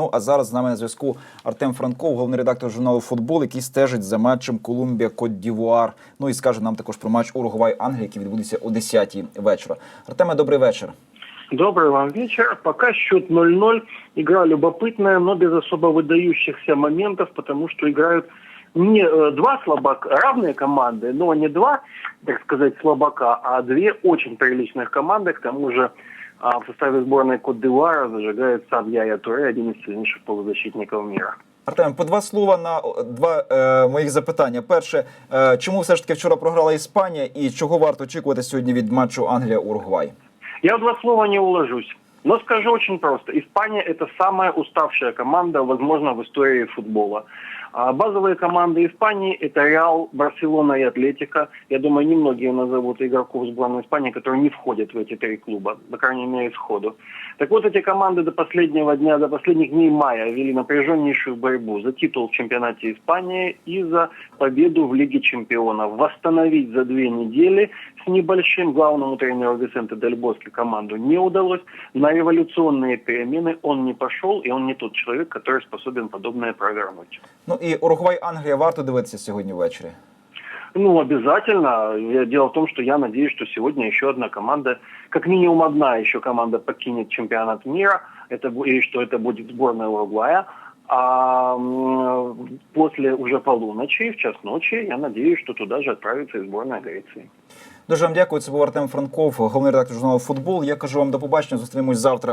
Ну а зараз з нами на зв'язку Артем Франков, головний редактор журналу Футбол, який стежить за матчем Колумбія Кот Дівуар. Ну і скаже нам також про матч Уругвай Англія, який відбудеться о 10 вечора. Артеме, добрий вечір. Добрый вам вечер. Пока счет 0-0. Игра любопытная, но без особо выдающихся моментов, потому что играют не э, два слабака, равные команды, но не два, так сказать, слабака, а две очень приличных команды. К тому же а, в составе сборной Кот-Д'Ивуара зажигает сам Яя Туре, один из сильнейших полузащитников мира. Артем, по два слова на два е, моїх запитання. Перше, е, чому все ж таки вчора програла Іспанія, і чого варто очікувати сьогодні від матчу Англія Уругвай? Я в два слова не уложусь. Но скажу очень просто. Испания – это самая уставшая команда, возможно, в истории футбола. А базовые команды Испании – это Реал, Барселона и Атлетика. Я думаю, немногие назовут игроков сборной Испании, которые не входят в эти три клуба, по крайней мере, сходу. Так вот, эти команды до последнего дня, до последних дней мая вели напряженнейшую борьбу за титул в чемпионате Испании и за победу в Лиге чемпионов. Восстановить за две недели с небольшим главному тренеру Висенте Дель Боске команду не удалось. На революционные перемены он не пошел, и он не тот человек, который способен подобное провернуть. Ну і Уругвай Англія варто дивитися сьогодні ввечері. Ну, обязательно. Дело в том, что я надеюсь, что сегодня еще одна команда, как минимум одна еще команда покинет чемпионат мира, это, и что это будет сборная Уругвая. А после уже полуночи, в час ночи, я надеюсь, что туда же отправится и сборная Греции. Дуже вам дякую. Це був Артем Франков, головний редактор журналу Футбол. Я кажу вам до побачення. Зустрінемось завтра